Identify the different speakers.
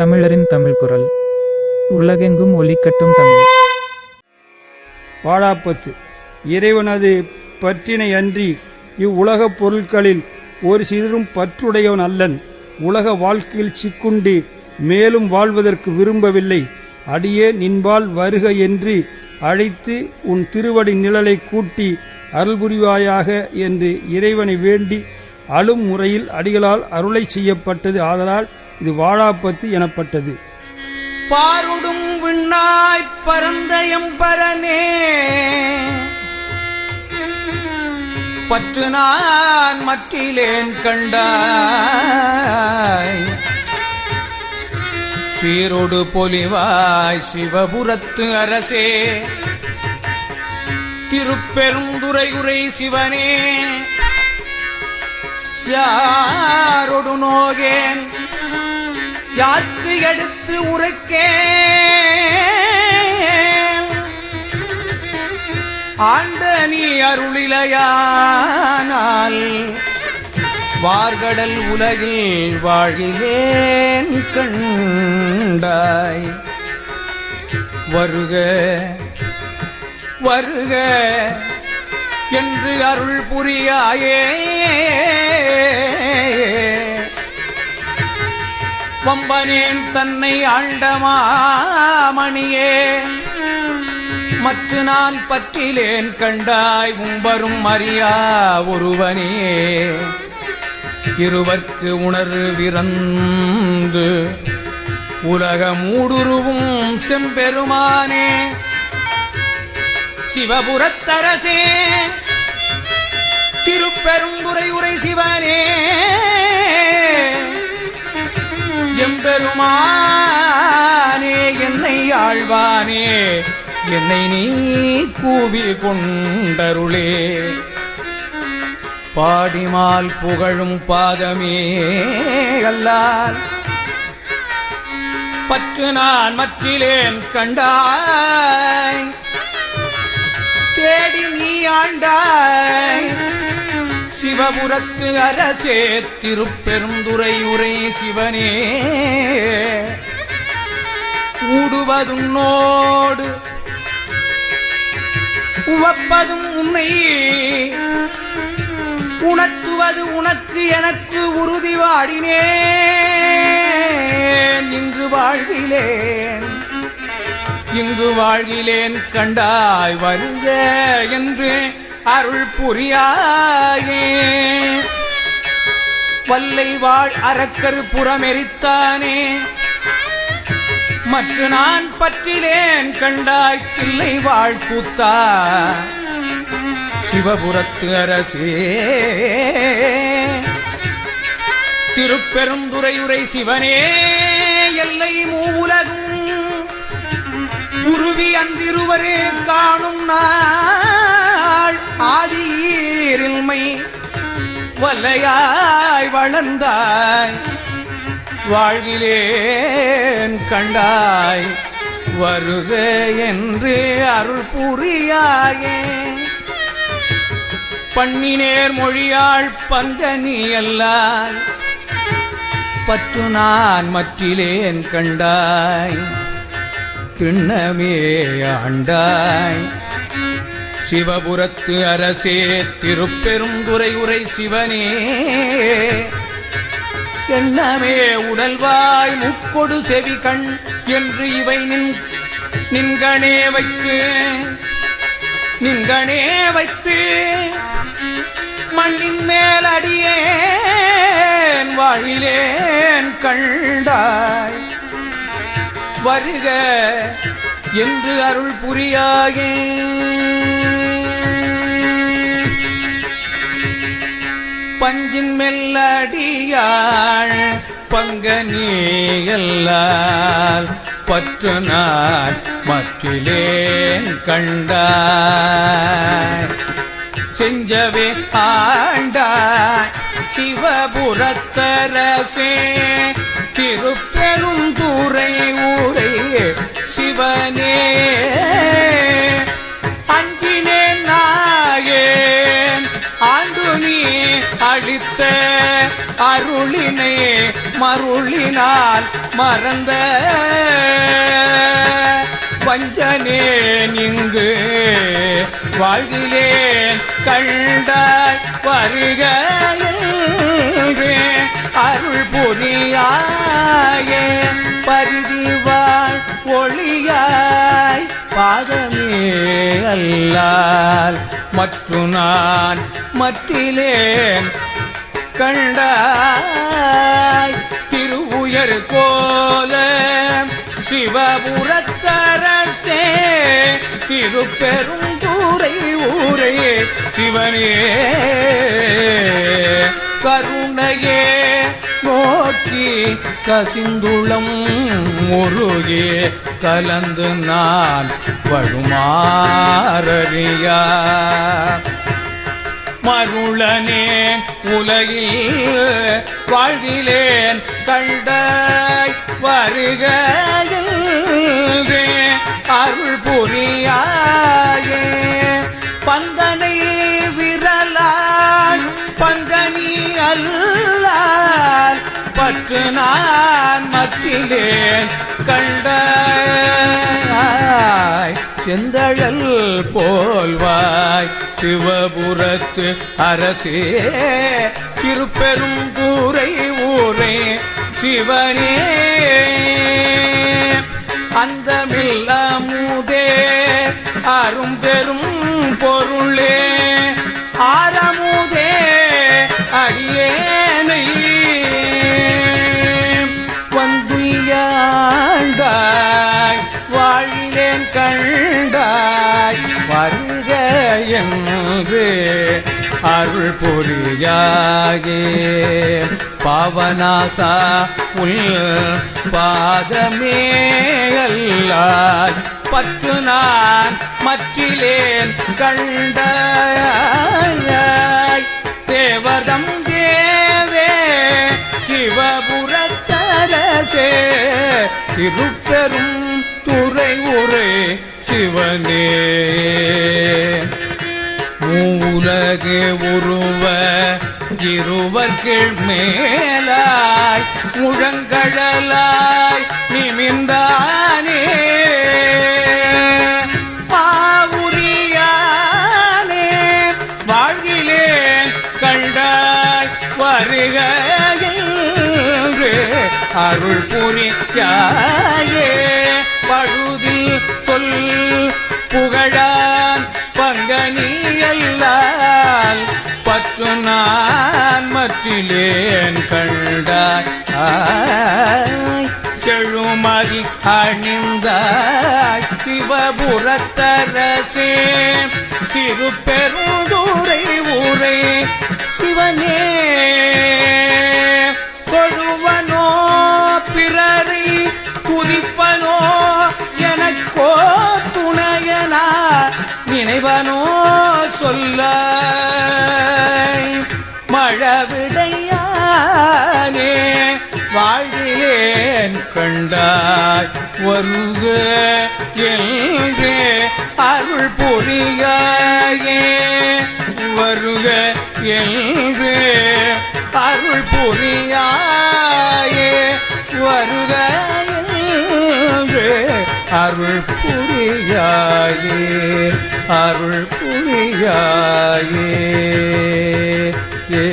Speaker 1: தமிழரின் தமிழ் குரல். உலகெங்கும் ஒலிக்கட்டும் தமிழ்.
Speaker 2: வாழாப்பத்து இறைவனது பற்றினை அன்றி இவ்வுலகப் பொருட்களில் ஒரு சிறும் பற்றுடையவன் அல்லன். உலக வாழ்க்கையில் சிக்குண்டு மேலும் வாழ்வதற்கு விரும்பவில்லை. அடியே நின்பால் வருக என்று அழைத்து உன் திருவடி நிழலை கூட்டி அருள்புரிவாயாக என்று இறைவனை வேண்டி அழும் முறையில் அடிகளால் அருளை செய்யப்பட்டது. ஆதலால் இது வாழாப்பத்து எனப்பட்டது.
Speaker 3: பாருடும் விண்ணாய் பரந்தயம் பரனே பற்று நான் மற்றிலேன் கண்டாய். சீரோடு பொலிவாய் சிவபுரத்து அரசே திருப்பெருந்துரையுரை சிவனே யாரொடு நோகேன் யாருக்கு எடுத்து உரைக்கேன்? ஆண்ட நீ அருளிலையானால் வார்கடல் உலகில் வாழிலேன் கண்டாய். வருக வருக என்று அருள் புரியாயே. வம்பனேன் தன்னை ஆண்டமாமணியே மற்ற நான் பற்றிலேன் கண்டாய் உம்பரும் அறியா ஒருவனே. இருவர்க்கு உணர்வு விரந்து உலகமூடுருவும் செம்பெருமானே. சிவபுரத்தரசே திருப்பெருந்துரை உரை சிவனே. எம்பெருமானே என்னை ஆழ்வானே என்னை நீ கூவி கொண்டருளே. பாடிமால் புகழும் பாதமே அல்லால் பற்று நான் மற்றிலேன் கண்டாய். தேடி நீ ஆண்டாய். சிவபுரத்து அரசே திருப்பெருந்துரை உரை சிவனே. ஊடுவதுன்னோடு உவப்பதும் உன்னை. உணர்த்துவது உனக்கு எனக்கு உறுதி வாடினேன். இங்கு வாழ்கிலேன் இங்கு வாழ்கிலேன் கண்டாய் வருக என்று அருள் புரியாயே பல்லை வாழ் அரக்கரு புறமெரித்தானே. மற்ற நான் பற்றிலேன் கண்டாய் தில்லை வாழ் கூத்தா சிவபுரத்து அரசே. திருப்பெருந்துரையுரை சிவனே எல்லை மூவுலகும். உருவி அன்றிருவரே காணும் நான். ஆதியில்மை வல்லையாய் வளர்ந்தாய். வாழ்கிலேன் கண்டாய். வருக என்று அருள் புரியாயே. பண்ணினேர் மொழியாள் பந்த நீ அல்லால் பற்று நான் மற்றிலேன் கண்டாய். திண்ணமே ஆண்டாய். சிவபுரத்து அரசே திருப்பெருந்துரை உரை சிவனே. எண்ணமே உடல்வாய் முக்கொடு செவி கண் என்று இவை நின் நின்கணே வைத்து நின்கணே வைத்து. மண்ணின் மேல் அடியேன் வாழிலேன் கண்டாய். வருக என்று அருள் புரியாகே பஞ்சின் மெல்லடியாள் பங்கனியல்லால் பற்று நான் மற்றிலேன் கண்டாய். செஞ்சவே ஆண்டாய் சிவபுரத்தரசே திருப்பெரும் துறை ஊரே சிவனே அஞ்சினேன் நாயேன் ஆண்டு நீ அளித்த அருளினை மருளினால் மறந்த வஞ்சனேன் இங்கு வாழ்கிலேன் கண்டாய் வருக அருள் புரியாயே பரிதி ஒளியாய் பாதமே அல்லால். மற்று நான் மற்றிலேன் கண்டாய். திருவுயர் கோல சிவபுரத்தரசே திருப்பெரும் தூரை ஊரே சிவனே. கருணையே கசிந்துளம் முருகே கலந்து நான் வழுமாறியா மருளனேன் உலகில் வாழ்கிலேன் கண்டாய் வருகையில்வே அருள் புரியாயே. அல்லால் நான் மற்றிலேன் கண்டாய். செந்தழல் போல்வாய் சிவபுரத்து அரசே திருப்பெரும் கூரை ஊரே சிவனே. அந்தமில்லமுதே அரும்பெரும் பொருளே. ஏன் கண்டாய்? வருக என்று அருள் பொறியாகே பாவனாசா உள் பாதமே பத்து நான் மற்றிலேன் கண்டாய் தேவதம் தேவே சிவபுரத்தரசே திருப்பெரும் துறை உரை சிவனே. மூலகு உருவ இருவர்கள் மேலாய் முழங்கடலாய் நிமிந்தானே பாவுரியானே வாழ்கிலே கண்டாய் வருகையில் அருள் புரியாயே. கொல் புகழான் பங்கனியல்லால் பற்று நான் மற்றிலேன் கண்டாய். செழுமதி அணிந்தாய் சிவபுரத்தரசே திருப்பெருந்துரை ஊரே சிவனே. கொழுவனோ பிறரை குதிப்ப வாழ்கிலேன் கண்டாய். வருக என்றே அருள் புரியாயே வருக என்று அருள் புரியாயே வருக என்று அருள் புரியாயே அருள் புரியாயே ஏ